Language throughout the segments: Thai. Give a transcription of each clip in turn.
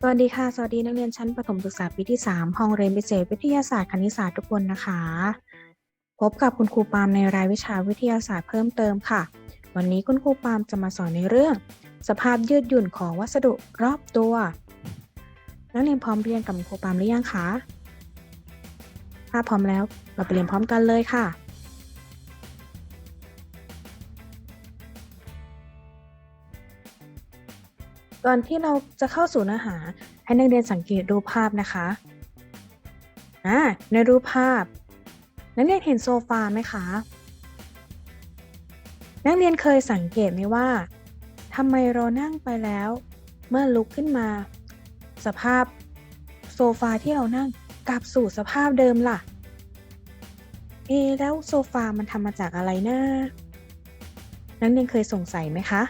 สวัสดีค่ะ สวัสดีนักเรียนชั้นประถมศึกษาปีที่ 3 ห้องเรียนพิเศษวิทยาศาสตร์คณิตศาสตร์ทุกคนนะคะ พบกับคุณครูปาล์มในรายวิชาวิทยาศาสตร์เพิ่มเติมค่ะ วันนี้คุณครูปาล์มจะมาสอนในเรื่อง สภาพยืดหยุ่นของวัสดุรอบตัว นักเรียนพร้อมเรียนกับคุณครูปาล์มหรือยังคะถ้าพร้อมแล้วเราไปเรียนพร้อมกันเลยค่ะ ก่อนที่เราจะเข้าสู่เนื้อหา ให้นักเรียนสังเกตรูปภาพนะคะอ่าในรูปภาพ นักเรียนเห็นโซฟาไหมคะ นักเรียนเคยสังเกตไหมว่าทำไมเรานั่งไปแล้ว เมื่อลุกขึ้นมา สภาพโซฟาที่เรานั่งกลับสู่สภาพเดิมล่ะ เอแล้วโซฟามันทำมาจากอะไรนะนักเรียนเคยสงสัยไหมคะ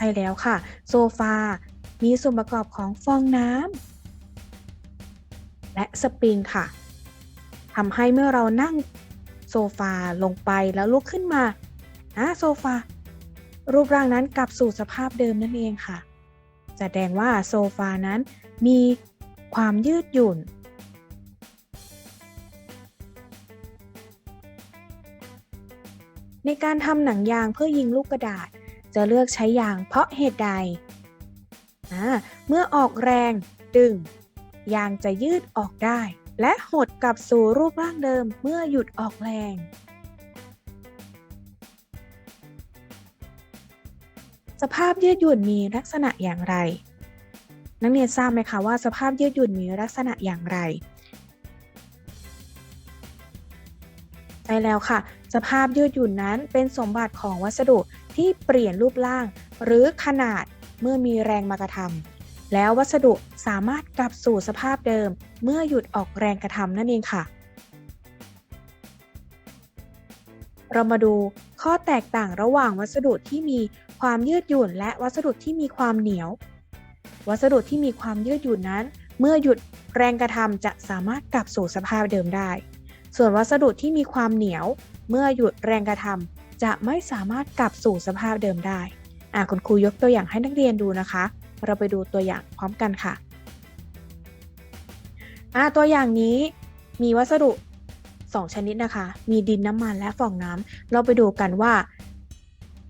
ใช่แล้วค่ะ โซฟา มีส่วนประกอบของฟองน้ำและสปริงค่ะทำให้เมื่อเรานั่งโซฟาลงไปแล้วลุกขึ้นมาอะโซฟา รูปร่างนั้นกลับสู่สภาพเดิมนั่นเองค่ะ แสดงว่าโซฟานั้นมีความยืดหยุ่น ในการทำหนังยางเพื่อยิงลูกกระดาษ จะเลือกใช้ยางเพราะเหตุใด เมื่อออกแรงดึง ยางจะยืดออกได้ และหดกลับสู่รูปร่างเดิมเมื่อหยุดออกแรง สภาพยืดหยุ่นมีลักษณะอย่างไร นักเรียนทราบไหมคะว่าสภาพยืดหยุ่นมีลักษณะอย่างไรใช่แล้วค่ะ สภาพยืดหยุ่นนั้นเป็นสมบัติของวัสดุ ที่เปลี่ยนรูปร่าง หรือขนาดเมื่อมีแรงมากระทำแล้ววัสดุสามารถกลับสู่สภาพเดิม เมื่อหยุดออกแรงกระทำนั่นเองค่ะ เรามาดูข้อแตกต่างระหว่างวัสดุที่มีความยืดหยุ่น และวัสดุที่มีความเหนียว วัสดุที่มีความยืดหยุ่นนั้น เมื่อหยุดแรงกระทำจะสามารถกลับสู่สภาพเดิมได้ ส่วนวัสดุที่มีความเหนียว เมื่อหยุดแรงกระทำ จะไม่สามารถกลับสู่สภาพเดิมได้อะคุณครูยกตัวอย่างให้นักเรียนดูนะคะ เราไปดูตัวอย่างพร้อมกันค่ะอะตัวอย่างนี้มีวัสดุ 2 ชนิดนะคะ มีดินน้ำมันและฟองน้ำเราไปดูกันว่า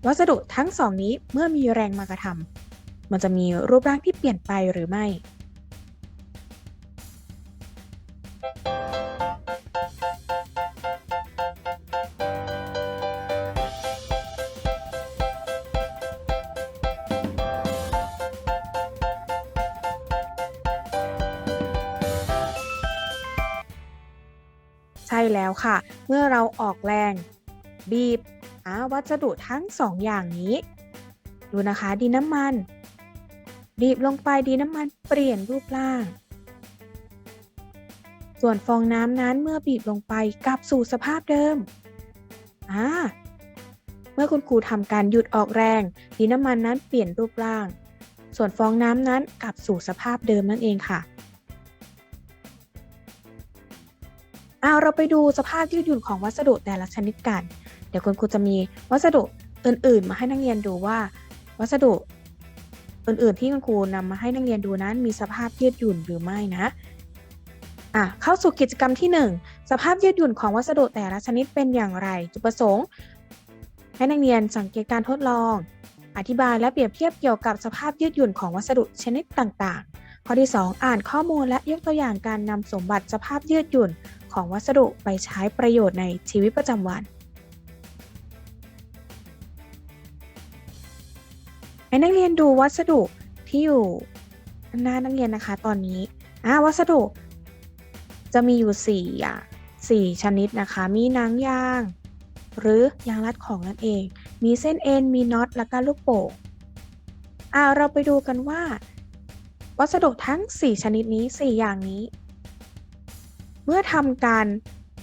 วัสดุทั้งสองนี้เมื่อมีแรงมากระทำมันจะมีรูปร่างที่เปลี่ยนไปหรือไม่ ช่แล้วค่ะ เมื่อเราออกแรง บีบอาวัสดุทั้งสองอย่างนี้ ดูนะคะดินน้ำมัน บีบลงไปดินน้ำมันเปลี่ยนรูปร่าง ส่วนฟองน้ำนั้นเมื่อบีบลงไปกลับสู่สภาพเดิมอ่าเมื่อคุณครูทำการหยุดออกแรง ดินน้ำมันนั้นเปลี่ยนรูปร่าง ส่วนฟองน้ำนั้นกลับสู่สภาพเดิมนั่นเองค่ะ เอาเราไปดูสภาพยืดหยุ่นของวัสดุแต่ละชนิดกัน เดี๋ยวคุณครูจะมีวัสดุอื่น ๆ มาให้นักเรียนดูว่า วัสดุอื่น ๆ ที่คุณครูนำมาให้นักเรียนดูนั้น มีสภาพยืดหยุ่นหรือไม่นะอะเข้าสู่กิจกรรมที่ 1 สภาพยืดหยุ่นของวัสดุแต่ละชนิดเป็นอย่างไร จุดประสงค์ ให้นักเรียนสังเกตการทดลอง อธิบายและเปรียบเทียบเกี่ยวกับสภาพยืดหยุ่นของวัสดุชนิดต่าง ๆ ข้อที่ 2 อ่านข้อมูลและยกตัวอย่างการนำสมบัติสภาพยืดหยุ่น ของวัสดุไปใช้ประโยชน์ในชีวิตประจำวัน ให้นักเรียนดูวัสดุที่อยู่หน้านักเรียนนะคะตอนนี้อ่าวัสดุจะมีอยู่4อย่าง4ชนิดนะคะ มีหนังยาง หรือยางรัดของนั่นเอง มีเส้นเอ็น มีน็อต แล้วก็ลูกโป่งอ่าเราไปดูกันว่า วัสดุทั้ง 4 ชนิดนี้ 4 อย่างนี้ มื่อทำการ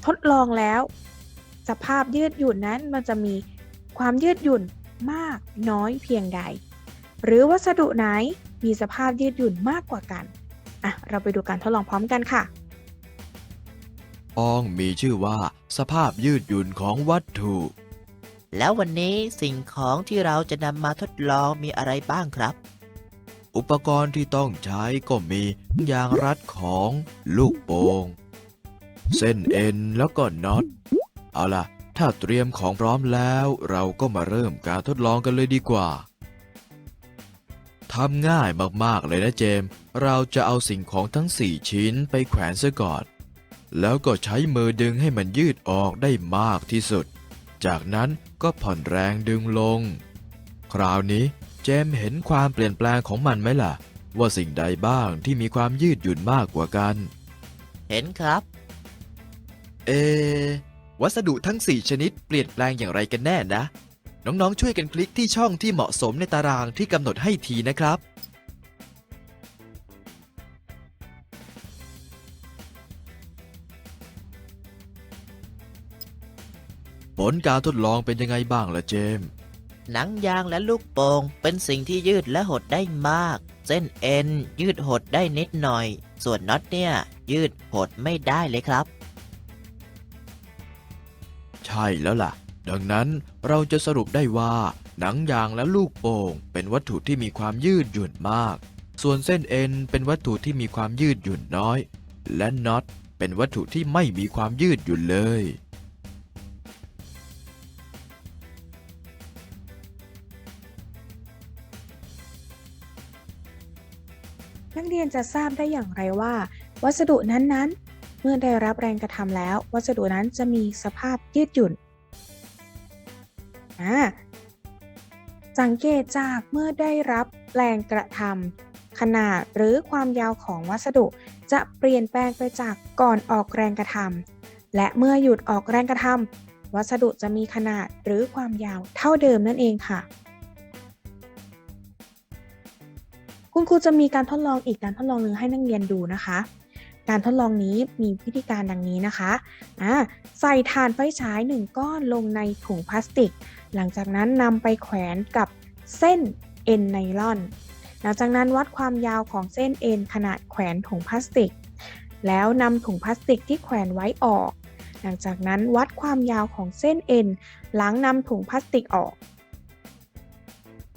ทดลองแล้ว สภาพยืดหยุ่นนั้นมันจะมีความยืดหยุ่นมากน้อยเพียงใด หรือวัสดุไหนมีสภาพยืดหยุ่นมากกว่ากันอะเราไปดูการทดลองพร้อมกันค่ะปองมีชื่อว่าสภาพยืดหยุ่นของวัตถุ แล้ววันนี้สิ่งของที่เราจะนำมาทดลองมีอะไรบ้างครับ อุปกรณ์ที่ต้องใช้ก็มียางรัดของ ลูกโป่ง เส้นเอ็นแล้วก็น็อต เอาล่ะ ถ้าเตรียมของพร้อมแล้วเราก็มาเริ่มการทดลองกันเลยดีกว่าทำง่ายมากๆเลยนะเจมส์เราจะเอาสิ่งของทั้ง 4 ชิ้นไปแขวนซะก่อน แล้วก็ใช้มือดึงให้มันยืดออกได้มากที่สุด จากนั้นก็ผ่อนแรงดึงลง คราวนี้เจมส์เห็นความเปลี่ยนแปลงของมันไหมล่ะ ว่าสิ่งใดบ้างที่มีความยืดหยุ่นมากกว่ากัน เห็นครับ เอ วัสดุทั้ง 4 ชนิดเปลี่ยนแปลงอย่างไรกันแน่นะ น้องๆ ช่วยกันคลิกที่ช่องที่เหมาะสมในตารางที่กำหนดให้ทีนะครับ ผลการทดลองเป็นยังไงบ้างล่ะเจมส์หนังยางและลูกโป่งเป็นสิ่งที่ยืดและหดได้มาก เส้นเอ็นยืดหดได้นิดหน่อย ส่วนน็อตเนี่ย ยืดหดไม่ได้เลยครับ ใช่แล้วล่ะ ดังนั้นเราจะสรุปได้ว่า หนังยางและลูกโป่งเป็นวัตถุที่มีความยืดหยุ่นมาก ส่วนเส้นเอ็นเป็นวัตถุที่มีความยืดหยุ่นน้อย และน็อตเป็นวัตถุที่ไม่มีความยืดหยุ่นเลยนักเรียนจะทราบได้อย่างไรว่า วัสดุนั้นๆ มื่อได้รับแรงกระทำแล้ว วัสดุนั้นจะมีสภาพยืดหยุ่นสังเกตจากเมื่อได้รับแรงกระทำขนาดหรือความยาวของวัสดุ จะเปลี่ยนแปลงไปจากก่อนออกแรงกระทำและเมื่อหยุดออกแรงกระทำวัสดุจะมีขนาดหรือความยาวเท่าเดิมนั่นเองค่ะ คุณครูจะมีการทดลองอีกการทดลองหนึ่งให้นักเรียนดูนะคะ การทดลองนี้มีวิธีการดังนี้นะคะอ่าใส่ถ่านไฟฉาย 1 ก้อนลงในถุงพลาสติก หลังจากนั้นนำไปแขวนกับเส้นเอ็นไนลอน หลังจากนั้นวัดความยาวของเส้นเอ็นขนาดแขวนถุงพลาสติก แล้วนำถุงพลาสติกที่แขวนไว้ออก หลังจากนั้นวัดความยาวของเส้นเอ็นหลังนำถุงพลาสติกออก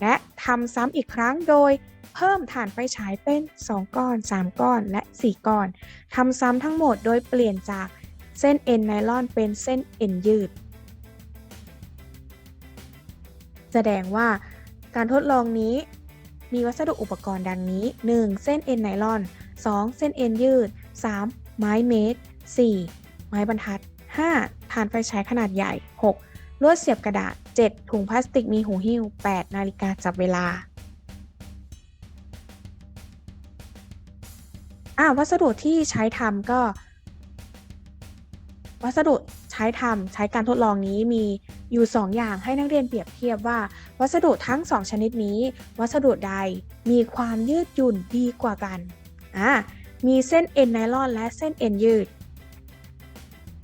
และทำซ้ำอีกครั้งโดย พิ่มฐานไฟฉายเป็น 2 ก้อน 3 ก้อน และ 4 ก้อน ทำซ้ำทั้งหมดโดยเปลี่ยนจากเส้นเอ็นไนลอนเป็นเส้นเอ็นยืด แสดงว่าการทดลองนี้มีวัสดุอุปกรณ์ดังนี้ 1. เส้นเอ็นไนลอน 2. เส้นเอ็นยืด 3. ไม้เมตร 4. ไม้บรรทัด 5. ฐานไฟฉายขนาดใหญ่ 6. ลวดเสียบกระดาษ 7. ถุงพลาสติกมีหูหิ้ว 8. นาฬิกาจับเวลา อ่าวัสดุที่ใช้ทำก็ วัสดุใช้ทำใช้การทดลองนี้มีอยู่ 2 อย่างให้นักเรียนเปรียบเทียบว่า วัสดุทั้ง 2 ชนิดนี้ วัสดุใดมีความยืดหยุ่นดีกว่ากันอ่ามีเส้นเอ็นไนลอนและเส้นเอ็นยืด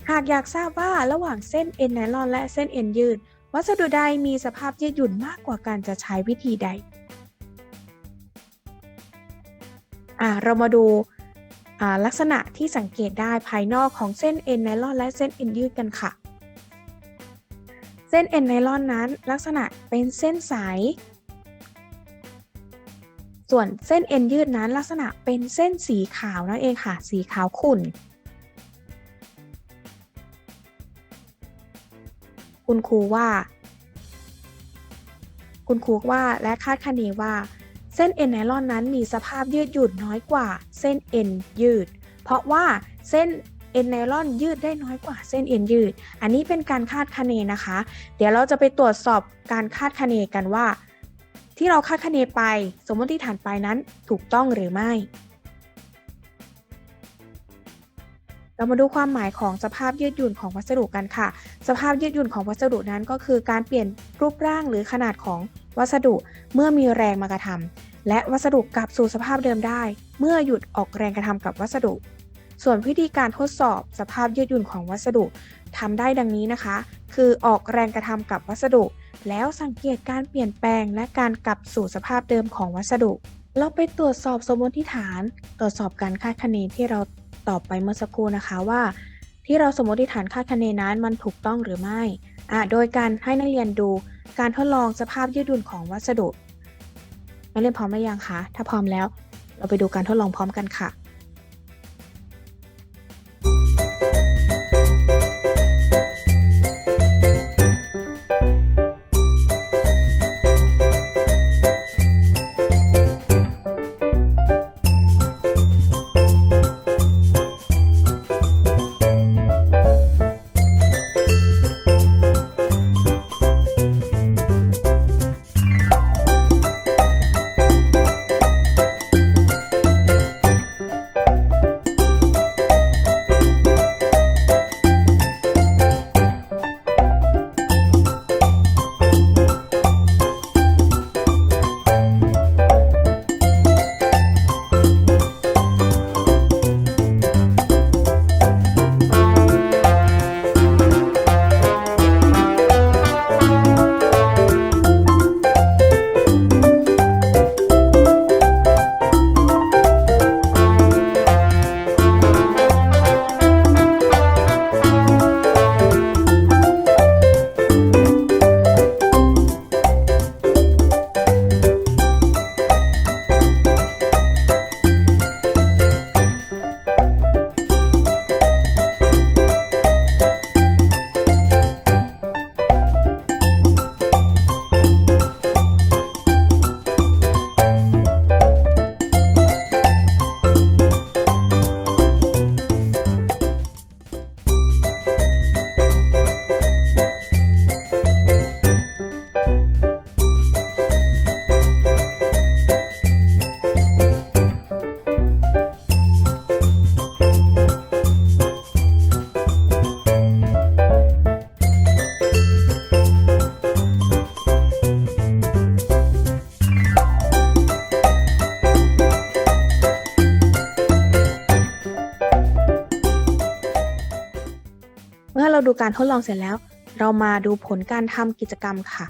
หากอยากทราบว่าระหว่างเส้นเอ็นไนลอนและเส้นเอ็นยืด วัสดุใดมีสภาพยืดหยุ่นมากกว่ากันจะใช้วิธีใดอ่าเรามาดู ลักษณะที่สังเกตได้ภายนอกของเส้นเอ็นไนลอนและเส้นเอ็นยืดกันค่ะ เส้นเอ็นไนลอนนั้น ลักษณะเป็นเส้นใสส่วนเส้นเอ็นยืดนั้น ลักษณะเป็นเส้นสีขาวนั่นเองค่ะ สีขาวขุ่น คุณครูว่า คุณครูว่าและคาดคะเนว่า เส้นเอ็นไนลอนนั้นมีสภาพยืดหยุ่นน้อยกว่า เส้นเอ็นยืด เพราะว่าเส้นเอ็นไนลอนยืดได้น้อยกว่าเส้นเอ็นยืด อันนี้เป็นการคาดคะเนนะคะ เดี๋ยวเราจะไปตรวจสอบการคาดคะเนกันว่า ที่เราคาดคะเนไป สมมติฐานไปนั้นถูกต้องหรือไม่ เรามาดูความหมายของสภาพยืดหยุ่นของวัสดุกันค่ะ สภาพยืดหยุ่นของวัสดุนั้นก็คือการเปลี่ยนรูปร่างหรือขนาดของวัสดุเมื่อมีแรงมากระทำ และวัสดุกลับสู่สภาพเดิมได้ เมื่อหยุดออกแรงกระทำกับวัสดุ ส่วนวิธีการทดสอบสภาพยืดหยุ่นของวัสดุทำได้ดังนี้นะคะ คือออกแรงกระทำกับวัสดุ แล้วสังเกตการเปลี่ยนแปลงและการกลับสู่สภาพเดิมของวัสดุ เราไปตรวจสอบสมมติฐาน ตรวจสอบการคาดคะเนที่เราตอบไปเมื่อสักครู่นะคะว่า ที่เราสมมติฐานคาดคะเนนั้นมันถูกต้องหรือไม่ โดยการให้นักเรียนดูการทดลองสภาพยืดหยุ่นของวัสดุ นักเรียนพร้อมหรือยังคะ ถ้าพร้อมแล้ว เราไปดูการทดลองพร้อมกันค่ะ การทดลองเสร็จแล้ว เรามาดูผลการทำกิจกรรมค่ะ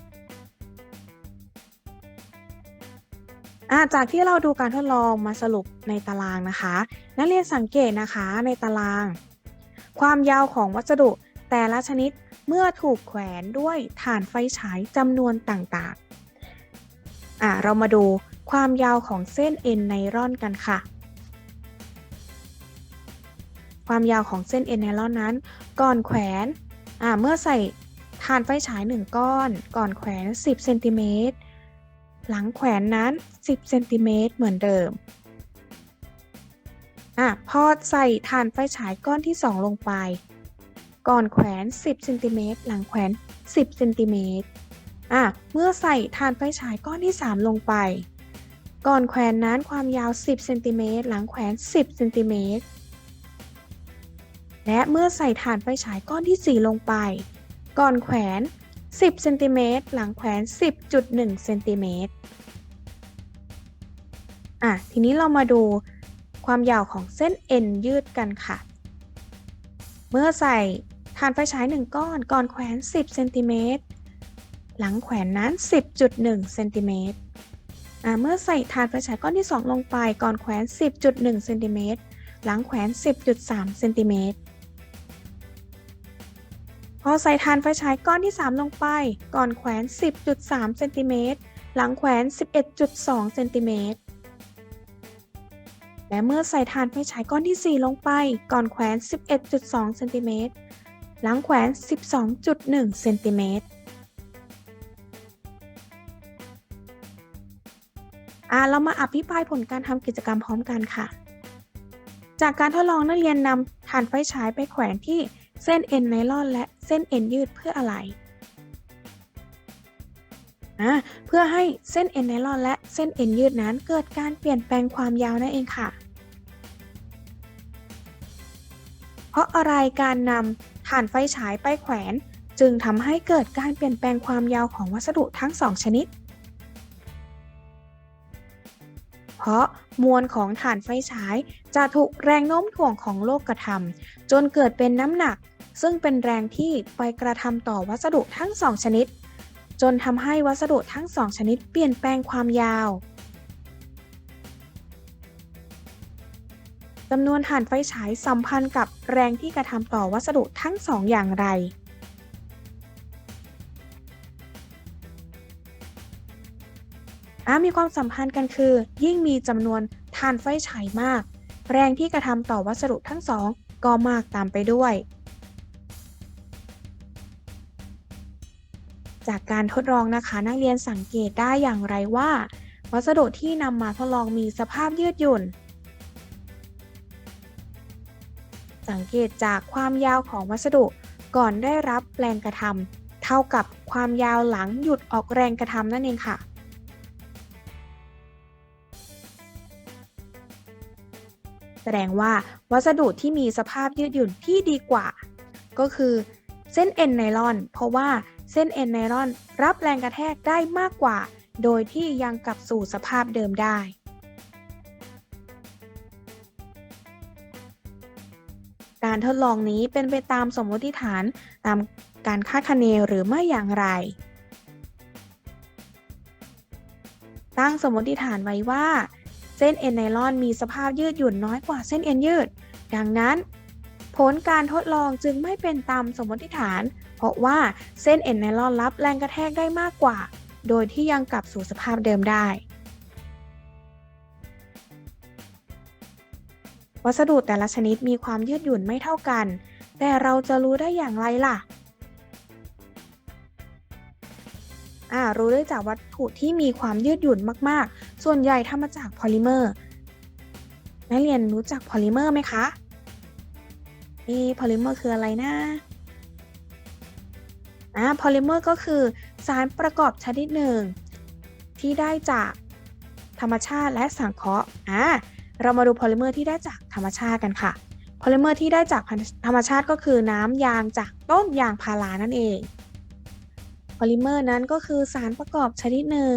าจากที่เราดูการทดลองมาสรุปในตารางนะคะ นักเรียนสังเกตนะคะในตาราง ความยาวของวัสดุแต่ละชนิดเมื่อถูกแขวนด้วยถ่านไฟฉายจำนวนต่างๆ เรามาดูความยาวของเส้นเอ็นไนร่อนกันค่ะ ความยาวของเส้นเอ็นไนลอนนั้น ก่อนแขวนอ่าเมื่อใส่ถ่านไฟฉาย 1 ก้อน ก่อนแขวน 10เซนติเมตรหลังแขวนนั้น 10เซนติเมตรเหมือนเดิมอะพอใส่ถ่านไฟฉายก้อนที่ 2 ลงไป ก่อนแขวน 10เซนติเมตรหลังแขวน 10เซนติเมตรอะเมื่อใส่ถ่านไฟฉายก้อนที่ 3 ลงไป ก่อนแขวนนั้นความยาว 10เซนติเมตรหลังแขวน 10เซนติเมตร และเมื่อใส่ถ่านไฟฉายก้อนที่ 4 ลงไป ก่อนแขวน 10 เซนติเมตร หลังแขวน 10.1 เซนติเมตร อะ ทีนี้เรามาดูความยาวของเส้นเอ็นยืดกันค่ะ เมื่อใส่ถ่านไฟฉาย 1 ก้อน ก่อนแขวน 10 เซนติเมตร หลังแขวนนั้น 10.1 เซนติเมตร อะ เมื่อใส่ถ่านไฟฉายก้อนที่ 2 ลงไป ก่อนแขวน 10.1 เซนติเมตร หลังแขวน 10.3 เซนติเมตร อใส่ถ่านไฟฉายก้อนที่ 3 ลงไป ก่อนแขวน 10.3 เซนติเมตร หลังแขวน 11.2 เซนติเมตร และเมื่อใส่ถ่านไฟฉายก้อนที่ 4 ลงไป ก่อนแขวน 11.2 เซนติเมตร หลังแขวน 12.1 เซนติเมตรอ่าเรามาอภิปรายผลการทำกิจกรรมพร้อมกันค่ะ จากการทดลองนักเรียนนำถ่านไฟฉายไปแขวนที่ เส้นเอ็นไนลอนและเส้นเอ็นยืดเพื่ออะไรอ่าเพื่อให้เส้นเอ็นไนลอนและเส้นเอ็นยืดนั้นเกิดการเปลี่ยนแปลงความยาวนั่นเองค่ะ เพราะอะไรการนำถ่านไฟฉายไปแขวน จึงทำให้เกิดการเปลี่ยนแปลงความยาวของวัสดุทั้งสองชนิด เพราะมวลของถ่านไฟฉายจะถูกแรงโน้มถ่วงของโลกกระทำจนเกิดเป็นน้ำหนัก ซึ่งเป็นแรงที่ไปกระทำต่อวัสดุทั้งสองชนิด จนทำให้วัสดุทั้งสองชนิดเปลี่ยนแปลงความยาวจำนวนถ่านไฟฉายสัมพันธ์กับแรงที่กระทำต่อวัสดุทั้งสองอย่างไรอามีความสัมพันธ์กันคือ ยิ่งมีจำนวนท่านไฟฉายมาก แรงที่กระทำต่อวัสดุทั้งสองก็มากตามไปด้วย จากการทดลองนะคะ นักเรียนสังเกตได้อย่างไรว่า วัสดุที่นำมาทดลองมีสภาพยืดหยุ่น สังเกตจากความยาวของวัสดุก่อนได้รับแรงกระทำเท่ากับความยาวหลังหยุดออกแรงกระทำนั่นเองค่ะแสดงว่าวัสดุที่มีสภาพยืดหยุ่นที่ดีกว่า ก็คือเส้นเอ็นไนลอน เพราะว่า เส้นเอ็นไนลอนรับแรงกระแทกได้มากกว่า โดยที่ยังกลับสู่สภาพเดิมได้การทดลองนี้เป็นไปตามสมมติฐานตามการคาดคะเนหรือไม่อย่างไร ตั้งสมมติฐานไว้ว่า เส้นเอ็นไนลอนมีสภาพยืดหยุ่นน้อยกว่าเส้นเอ็นยืด ดังนั้น ผลการทดลองจึงไม่เป็นตามสมมติฐาน เพราะว่าเส้นเอ็นไนลอนรับแรงกระแทกได้มากกว่า โดยที่ยังกลับสู่สภาพเดิมได้ วัสดุแต่ละชนิดมีความยืดหยุ่นไม่เท่ากัน แต่เราจะรู้ได้อย่างไรล่ะอ่ารู้ได้จากวัตถุที่มีความยืดหยุ่นมาก ๆ ส่วนใหญ่ทำมาจากพอลิเมอร์นักเรียนรู้จักพอลิเมอร์ไหมคะเอะพอลิเมอร์คืออะไรนะ อ่าพอลิเมอร์ก็คือสารประกอบชนิดหนึ่ง ที่ได้จากธรรมชาติและสังเคราะห์อ่าเรามาดูพอลิเมอร์ที่ได้จากธรรมชาติกันค่ะพอลิเมอร์ที่ได้จากธรรมชาติก็คือน้ำยางจากต้นยางพารานั่นเองพอลิเมอร์นั้นก็คือสารประกอบชนิดหนึ่ง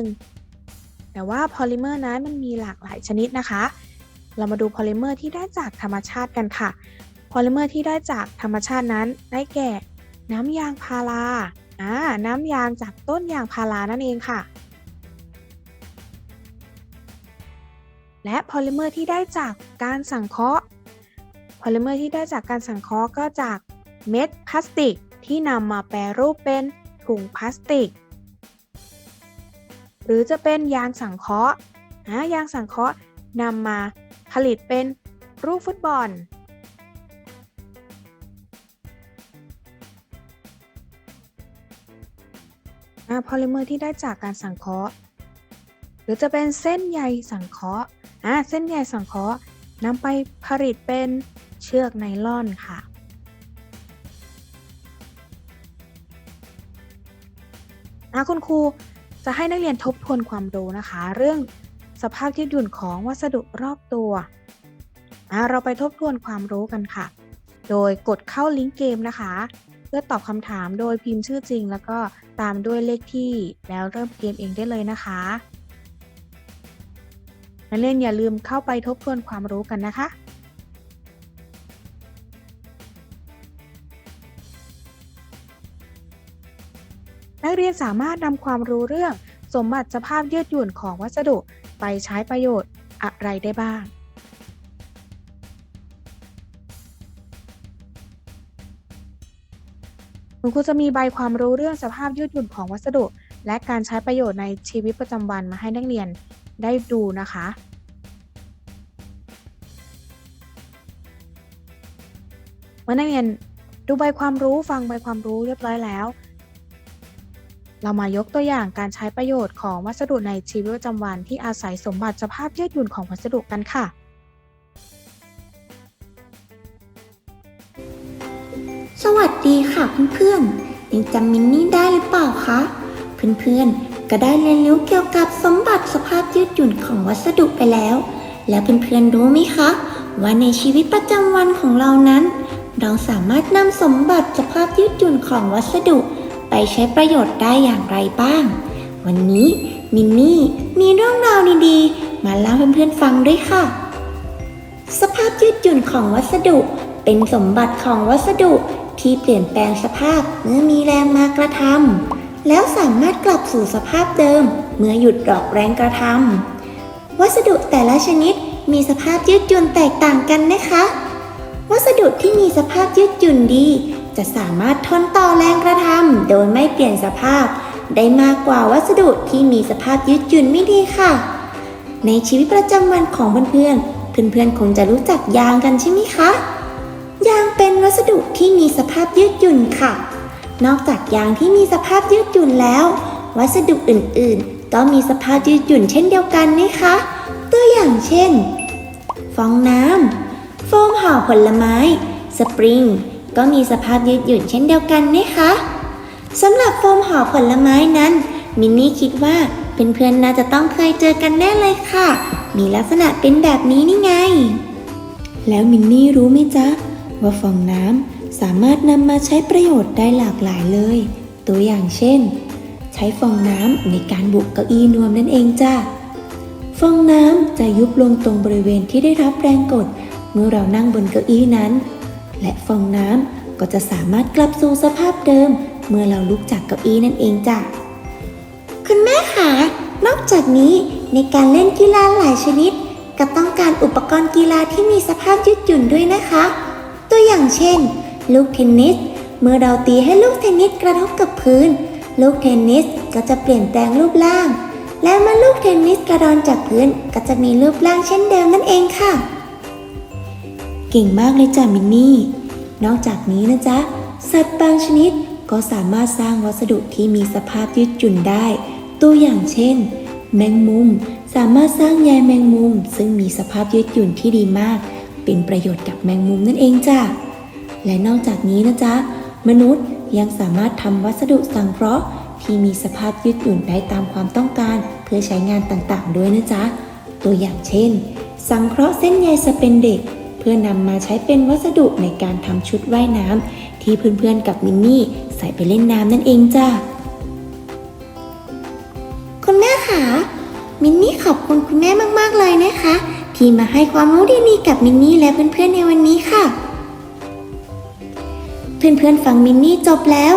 แต่ว่าพอลิเมอร์นั้นมันมีหลากหลายชนิดนะคะ เรามาดูพอลิเมอร์ที่ได้จากธรรมชาติกันค่ะพอลิเมอร์ที่ได้จากธรรมชาตินั้นได้แก่ น้ำยางพาราอ่าน้ำยางจากต้นยางพารานั่นเองค่ะ และพอลิเมอร์ที่ได้จากการสังเคราะห์พอลิเมอร์ที่ได้จากการสังเคราะห์ก็จากเม็ดพลาสติกที่นำมาแปรรูปเป็นถุงพลาสติก หรือจะเป็นยางสังเคราะห์ยางสังเคราะห์นำมาผลิตเป็นรูปฟุตบอล พอลิเมอร์ที่ได้จากการสังเคราะห์ หรือจะเป็นเส้นใยสังเคราะห์อ่าเส้นใยสังเคราะห์นำไปผลิตเป็นเชือกไนลอนค่ะอ่าคุณครูจะให้นักเรียนทบทวนความรู้นะคะ เรื่องสภาพยืดหยุ่นของวัสดุรอบตัว เราไปทบทวนความรู้กันค่ะ โดยกดเข้าลิงก์เกมนะคะ เพื่อตอบคำถามโดยพิมพ์ชื่อจริง แล้วก็ตามด้วยเลขที่แล้วเริ่มเกมเองได้เลยนะคะนักเรียนอย่าลืมเข้าไปทบทวนความรู้กันนะคะนักเรียนสามารถนำความรู้เรื่องสมบัติสภาพยืดหยุ่นของวัสดุไปใช้ประโยชน์อะไรได้บ้าง คุณครูจะมีใบความรู้เรื่องสภาพยืดหยุ่นของวัสดุ และการใช้ประโยชน์ในชีวิตประจำวันมาให้นักเรียนได้ดูนะคะ เมื่อนักเรียนดูใบความรู้ฟังใบความรู้เรียบร้อยแล้ว เรามายกตัวอย่างการใช้ประโยชน์ของวัสดุในชีวิตประจำวันที่อาศัยสมบัติสภาพยืดหยุ่นของวัสดุกันค่ะ ดีค่ะเพื่อนๆยังจำมินนี่ได้หรือเปล่าคะเพื่อนๆก็ได้เรียนรู้เกี่ยวกับสมบัติสภาพยืดหยุ่นของวัสดุไปแล้ว แล้วเพื่อนๆรู้ไหมคะว่าในชีวิตประจำวันของเรานั้น เราสามารถนำสมบัติสภาพยืดหยุ่นของวัสดุ ไปใช้ประโยชน์ได้อย่างไรบ้าง วันนี้มินนี่มีเรื่องราวดีๆมาเล่าเพื่อนๆฟังด้วยค่ะ สภาพยืดหยุ่นของวัสดุ เป็นสมบัติของวัสดุ ที่เปลี่ยนแปลงสภาพเมื่อมีแรงมากระทำแล้วสามารถกลับสู่สภาพเดิม เมื่อหยุดดอกแรงกระทำวัสดุแต่ละชนิดมีสภาพยืดหยุ่นแตกต่างกันนะคะ วัสดุที่มีสภาพยืดหยุ่นดี จะสามารถทนต่อแรงกระทำโดยไม่เปลี่ยนสภาพ ได้มากกว่าวัสดุที่มีสภาพยืดหยุ่นไม่ดีค่ะ ในชีวิตประจำวันของเพื่อนๆเพื่อนๆคงจะรู้จักยางกันใช่ไหมคะ ยางเป็นวัสดุที่มีสภาพยืดหยุ่นค่ะ นอกจากยางที่มีสภาพยืดหยุ่นแล้ว วัสดุอื่นๆ ก็มีสภาพยืดหยุ่นเช่นเดียวกันนะคะ ตัวอย่างเช่น ฟองน้ำโฟมห่อผลไม้ สปริง ก็มีสภาพยืดหยุ่นเช่นเดียวกันนะคะสำหรับโฟมห่อผลไม้นั้น มินนี่คิดว่าเพื่อนๆน่าจะต้องเคยเจอกันแน่เลยค่ะ มีลักษณะเป็นแบบนี้นี่ไง แล้วมินนี่รู้ไหมจ๊ะ ว่าฟองน้ำสามารถนำมาใช้ประโยชน์ได้หลากหลายเลย ตัวอย่างเช่น ใช้ฟองน้ำในการบุกเก้าอี้นวมนั่นเองจ้ะฟองน้ำจะยุบลงตรงบริเวณที่ได้รับแรงกด เมื่อเรานั่งบนเก้าอี้นั้น และฟองน้ำก็จะสามารถกลับสู่สภาพเดิม เมื่อเราลุกจากเก้าอี้นั่นเองจ้ะคุณแม่คะนอกจากนี้ในการเล่นกีฬาหลายชนิด ก็ต้องการอุปกรณ์กีฬาที่มีสภาพยืดหยุ่นด้วยนะคะ ตัวอย่างเช่น ลูกเทนนิส เมื่อเราตีให้ลูกเทนนิสกระทบกับพื้น ลูกเทนนิสก็จะเปลี่ยนแปลงรูปร่าง และเมื่อลูกเทนนิสกระดอนจากพื้นก็จะมีรูปร่างเช่นเดิมนั่นเองค่ะ เก่งมากเลยจ้ะมินนี่ นอกจากนี้นะจ๊ะ สัตว์บางชนิดก็สามารถสร้างวัสดุที่มีสภาพยืดหยุ่นได้ ตัวอย่างเช่น แมงมุมสามารถสร้างใยแมงมุม ซึ่งมีสภาพยืดหยุ่นที่ดีมาก เป็นประโยชน์กับแมงมุมนั่นเองจ้ะและนอกจากนี้นะจ๊ะ มนุษย์ยังสามารถทำวัสดุสังเคราะห์ ที่มีสภาพยืดหยุ่นได้ตามความต้องการ เพื่อใช้งานต่างๆ ด้วยนะจ๊ะ ตัวอย่างเช่น สังเคราะห์เส้นใยสเปนเด็ก เพื่อนำมาใช้เป็นวัสดุในการทำชุดว่ายน้ำที่เพื่อนๆกับมินนี่ใส่ไปเล่นน้ำนั่นเองจ้ะคุณแม่คะมินนี่ขอบคุณคุณแม่มากๆเลยนะคะ ที่มาให้ความรู้ดีๆกับมินนี่และเพื่อนๆในวันนี้ค่ะ เพื่อนๆฟังมินนี่จบแล้ว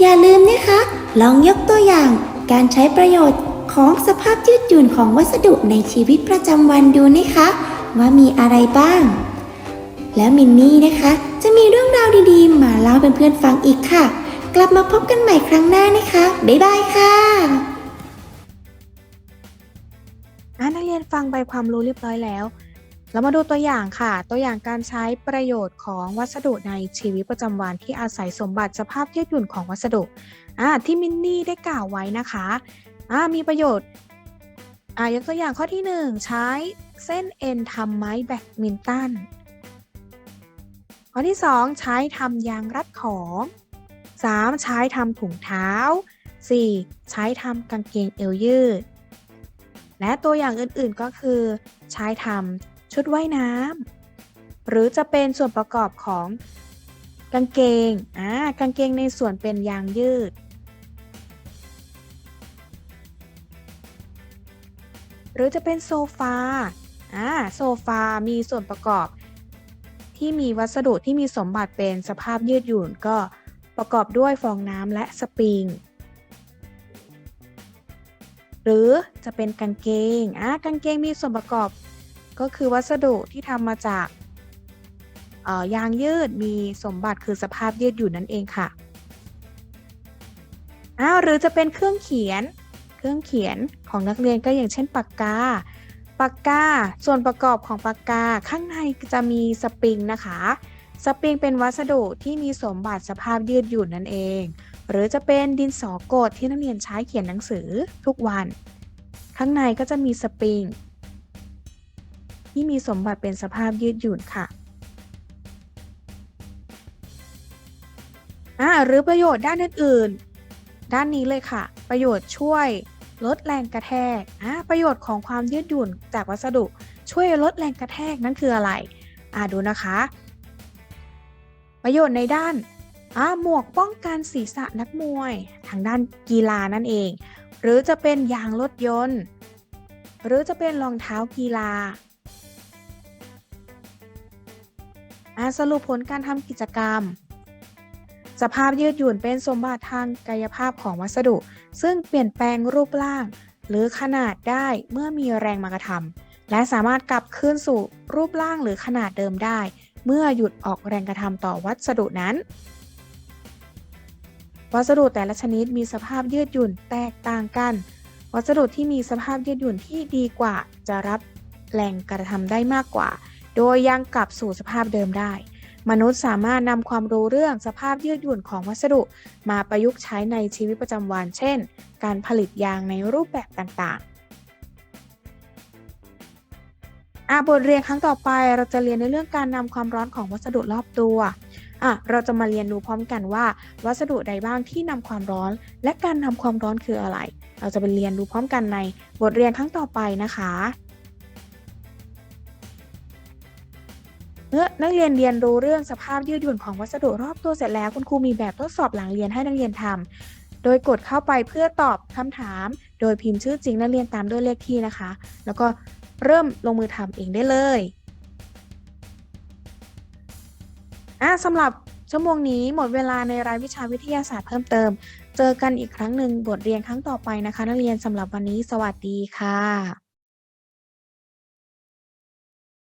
อย่าลืมนะคะ ลองยกตัวอย่าง การใช้ประโยชน์ของสภาพยืดหยุ่นของวัสดุในชีวิตประจำวันดูนะคะ ว่ามีอะไรบ้าง แล้วมินนี่นะคะ จะมีเรื่องราวดีๆ มาเล่าเพื่อนๆฟังอีกค่ะ กลับมาพบกันใหม่ครั้งหน้านะคะ บ๊ายบายค่ะ อะนักเรียนฟังใบความรู้เรียบร้อยแล้ว เรามาดูตัวอย่างค่ะ ตัวอย่างการใช้ประโยชน์ของวัสดุในชีวิตประจำวันที่อาศัยสมบัติสภาพยืดหยุ่นของวัสดุอ่าที่มินนี่ได้กล่าวไว้นะคะอ่ามีประโยชน์อ่ายกตัวอย่างข้อที่ 1 ใช้เส้นเอ็นทำไม้แบดมินตันข้อที่ 2 ใช้ทำยางรัดของ 3. ใช้ทำถุงเท้า 4. ใช้ทำกางเกงเอวยืด และตัวอย่างอื่นๆก็คือใช้ทำชุดว่ายน้ำหรือจะเป็นส่วนประกอบของกางเกงอ่ากางเกงในส่วนเป็นยางยืด หรือจะเป็นโซฟาอ่าโซฟา มีส่วนประกอบ ที่มีวัสดุที่มีสมบัติเป็นสภาพยืดหยุ่นก็ประกอบด้วยฟองน้ำและสปริง หรือจะเป็นกางเกงอะกางเกงมีส่วนประกอบ ก็คือวัสดุที่ทำมาจากยางยืดมีสมบัติคือสภาพยืดหยุ่นนั่นเองค่ะอ้าวหรือจะเป็นเครื่องเขียน เครื่องเขียนของนักเรียนก็อย่างเช่นปากกา ปากกา ส่วนประกอบของปากกาข้างในจะมีสปริงนะคะ สปริงเป็นวัสดุที่มีสมบัติสภาพยืดหยุ่นนั่นเอง หรือจะเป็นดินสอกดที่นักเรียนใช้เขียนหนังสือทุกวัน ข้างในก็จะมีสปริง ที่มีสมบัติเป็นสภาพยืดหยุ่นค่ะอ่าหรือประโยชน์ด้านอื่นๆ ด้านนี้เลยค่ะ ประโยชน์ช่วยลดแรงกระแทกอ่าประโยชน์ของความยืดหยุ่นจากวัสดุช่วยลดแรงกระแทกนั่นคืออะไรอ่าดูนะคะ ประโยชน์ในด้าน อ่าหมวกป้องกันศีรษะนักมวย ทางด้านกีฬานั่นเอง หรือจะเป็นยางรถยนต์ หรือจะเป็นรองเท้ากีฬาอาสรุปผลการทำกิจกรรม สภาพยืดหยุ่นเป็นสมบัติทางกายภาพของวัสดุ ซึ่งเปลี่ยนแปลงรูปร่าง หรือขนาดได้เมื่อมีแรงมากระทำและสามารถกลับคืนสู่รูปร่างหรือขนาดเดิมได้ เมื่อหยุดออกแรงกระทำต่อวัสดุนั้น วัสดุแต่ละชนิดมีสภาพยืดหยุ่นแตกต่างกัน วัสดุที่มีสภาพยืดหยุ่นที่ดีกว่า จะรับแรงกระทำได้มากกว่า โดยยังกลับสู่สภาพเดิมได้ มนุษย์สามารถนำความรู้เรื่องสภาพยืดหยุ่นของวัสดุ มาประยุกต์ใช้ในชีวิตประจำวัน เช่น การผลิตยางในรูปแบบต่างๆอะบทเรียนครั้งต่อไปเราจะเรียนในเรื่องการนำความร้อนของวัสดุรอบตัว อะเราจะมาเรียนรู้พร้อมกันว่า วัสดุใดบ้างที่นำความร้อน และการนำความร้อนคืออะไร เราจะไปเรียนรู้พร้อมกันในบทเรียนครั้งต่อไปนะคะเมื่อนักเรียนเรียนรู้เรื่องสภาพยืดหยุ่นของวัสดุรอบตัวเสร็จแล้วคุณครูมีแบบทดสอบหลังเรียนให้นักเรียนทำโดยกดเข้าไปเพื่อตอบคำถาม โดยพิมพ์ชื่อจริงนักเรียนตามด้วยเลขที่นะคะ แล้วก็เริ่มลงมือทำเองได้เลย อะสำหรับชั่วโมงนี้หมดเวลาในรายวิชาวิทยาศาสตร์เพิ่มเติม เจอกันอีกครั้งหนึ่งบทเรียนครั้งต่อไปนะคะ นักเรียนสำหรับวันนี้ สวัสดีค่ะ